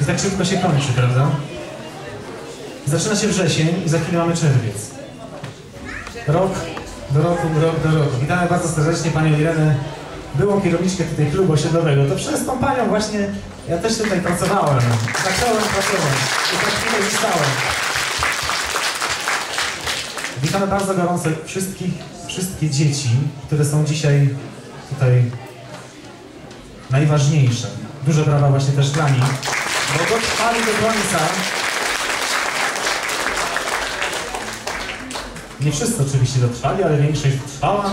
I tak szybko się kończy, prawda? Zaczyna się wrzesień i za chwilę mamy czerwiec. Rok do roku, rok do roku. Witamy bardzo serdecznie Panią Irenę, byłą kierowniczkę tutaj klubu osiedlowego. To przez tą Panią właśnie ja też tutaj pracowałem. Zacząłem pracować i tak chwilę zostałem. Witamy bardzo gorąco wszystkich, wszystkie dzieci, które są dzisiaj tutaj najważniejsze. Duże brawa właśnie też dla nich, bo dotrwali do końca. Nie wszyscy oczywiście dotrwali, ale większość trwała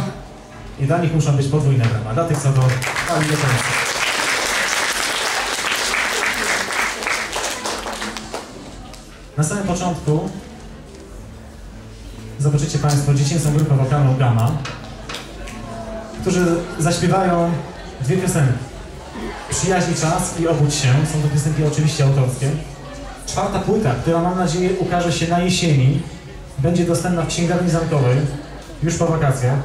i dla nich muszą być podwójne brawa. Dla tych, co dotrwali do końca. Na samym początku zobaczycie Państwo dziecięcą grupę wokalną Gamma, którzy zaśpiewają dwie piosenki. Przyjaźni czas i obudź się. Są to piosenki oczywiście autorskie. Czwarta płyta, która mam nadzieję ukaże się na jesieni, będzie dostępna w księgarni zamkowej już po wakacjach.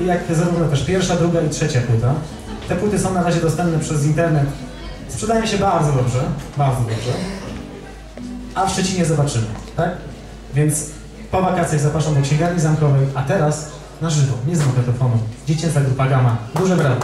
I jak zarówno też pierwsza, druga i trzecia płyta. Te płyty są na razie dostępne przez internet. Sprzedają się bardzo dobrze, bardzo dobrze. A w Szczecinie zobaczymy, tak? Więc po wakacjach zapraszam do księgarni zamkowej, a teraz na żywo, nie z magnetofonu. Dziecięca grupa Gama. Duże brawo.